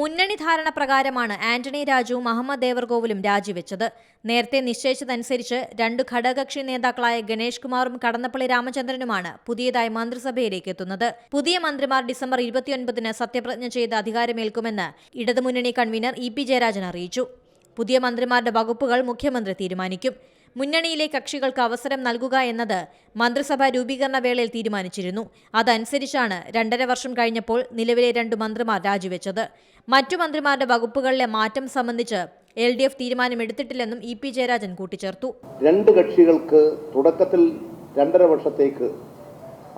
മുന്നണി ധാരണ പ്രകാരമാണ് ആന്റണി രാജു മുഹമ്മദ് ദേവർകോവിലും രാജിവെച്ചത്. നേരത്തെ നിശ്ചയിച്ചതനുസരിച്ച് രണ്ട് ഘടകകക്ഷി നേതാക്കളായ ഗണേഷ് കുമാറും കടന്നപ്പള്ളി രാമചന്ദ്രനുമാണ് പുതിയതായി മന്ത്രിസഭയിലേക്ക് എത്തുന്നത്. പുതിയ മന്ത്രിമാർ ഡിസംബർ ഇരുപത്തിയൊൻപതിന് സത്യപ്രതിജ്ഞ ചെയ്ത് അധികാരമേൽക്കുമെന്ന് ഇടതുമുന്നണി കൺവീനർ ഇ പി ജയരാജൻ അറിയിച്ചു. പുതിയ മന്ത്രിമാരുടെ വകുപ്പുകൾ മുഖ്യമന്ത്രി തീരുമാനിക്കും. മുന്നണിയിലെ കക്ഷികൾക്ക് അവസരം നൽകുക എന്നത് മന്ത്രിസഭാ രൂപീകരണ വേളയിൽ തീരുമാനിച്ചിരുന്നു. അതനുസരിച്ചാണ് രണ്ടര വർഷം കഴിഞ്ഞപ്പോൾ നിലവിലെ രണ്ടു മന്ത്രിമാർ രാജിവെച്ചത്. മറ്റു മന്ത്രിമാരുടെ വകുപ്പുകളിലെ മാറ്റം സംബന്ധിച്ച് എൽ ഡി എഫ് തീരുമാനമെടുത്തിട്ടില്ലെന്നും ഇ പി ജയരാജൻ കൂട്ടിച്ചേർത്തു. രണ്ട് കക്ഷികൾക്ക് തുടക്കത്തിൽ രണ്ടര വർഷത്തേക്ക്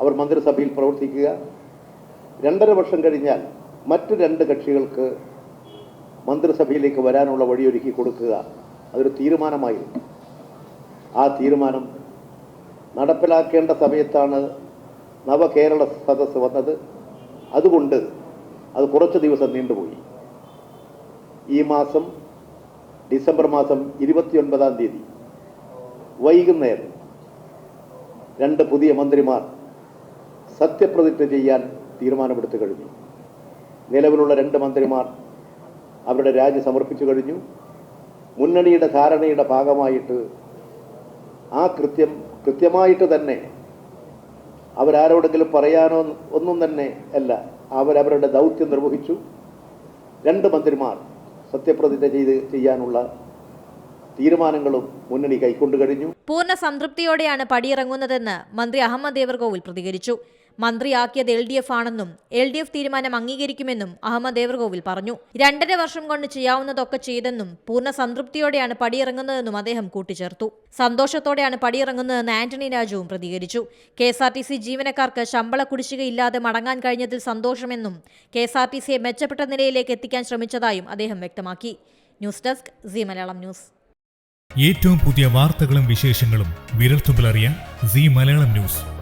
അവർ മന്ത്രിസഭയിൽ പ്രവർത്തിക്കുക. രണ്ടര വർഷം കഴിഞ്ഞാൽ മറ്റ് രണ്ട് കക്ഷികൾക്ക് മന്ത്രിസഭയിലേക്ക് വരാനുള്ള വഴിയൊരുക്കി കൊടുക്കുക. അതൊരു തീരുമാനമായിരുന്നു. ആ തീരുമാനം നടപ്പിലാക്കേണ്ട സമയത്താണ് നവകേരള സദസ്സ് വന്നത്. അതുകൊണ്ട് അത് കുറച്ച് ദിവസം നീണ്ടുപോയി. ഈ മാസം ഡിസംബർ മാസം ഇരുപത്തിയൊൻപതാം തീയതി വൈകുന്നേരം രണ്ട് പുതിയ മന്ത്രിമാർ സത്യപ്രതിജ്ഞ ചെയ്യാൻ തീരുമാനമെടുത്തു കഴിഞ്ഞു. നിലവിലുള്ള രണ്ട് മന്ത്രിമാർ അവരുടെ രാജി സമർപ്പിച്ചു കഴിഞ്ഞു. മുന്നണിയുടെ ധാരണയുടെ ഭാഗമായിട്ട് ആ കൃത്യം കൃത്യമായിട്ട് തന്നെ അവരാരോടെങ്കിലും പറയാനോ ഒന്നും തന്നെ അല്ല. അവരവരുടെ ദൗത്യം നിർവഹിച്ചു. രണ്ട് മന്ത്രിമാർ സത്യപ്രതിജ്ഞ ചെയ്ത് ചെയ്യാനുള്ള തീരുമാനങ്ങളും മുന്നണി കൈക്കൊണ്ടു കഴിഞ്ഞു. പൂർണ സംതൃപ്തിയോടെയാണ് പടിയിറങ്ങുന്നതെന്ന് മന്ത്രി അഹമ്മദ് ദേവർകോവിൽ പ്രതികരിച്ചു. മന്ത്രിയാക്കിയത് എൽ ഡി എഫ് ആണെന്നും എൽ ഡി എഫ് തീരുമാനം അംഗീകരിക്കുമെന്നും അഹമ്മദ് ദേവർകോവിൽ പറഞ്ഞു. രണ്ടര വർഷം കൊണ്ട് ചെയ്യാവുന്നതൊക്കെ ചെയ്തെന്നും പൂർണ സംതൃപ്തിയോടെയാണ് പടിയിറങ്ങുന്നതെന്നും അദ്ദേഹം കൂട്ടിച്ചേർത്തു. സന്തോഷത്തോടെയാണ് പടിയിറങ്ങുന്നതെന്ന് ആന്റണി രാജുവും പ്രതികരിച്ചു. K S R T C ജീവനക്കാർക്ക് ശമ്പള കുടിശ്ശികയില്ലാതെ മടങ്ങാൻ കഴിഞ്ഞതിൽ സന്തോഷമെന്നും കെ എസ് ആർ ടി സിയെ മെച്ചപ്പെട്ട നിലയിലേക്ക് എത്തിക്കാൻ ശ്രമിച്ചതായും അദ്ദേഹം വ്യക്തമാക്കി. News desk C Malayalam news. ഏറ്റവും പുതിയ വാർത്തകളും വിശേഷങ്ങളും വിരൽത്തുമ്പിലറിയാൻ സി മലയാളം ന്യൂസ്.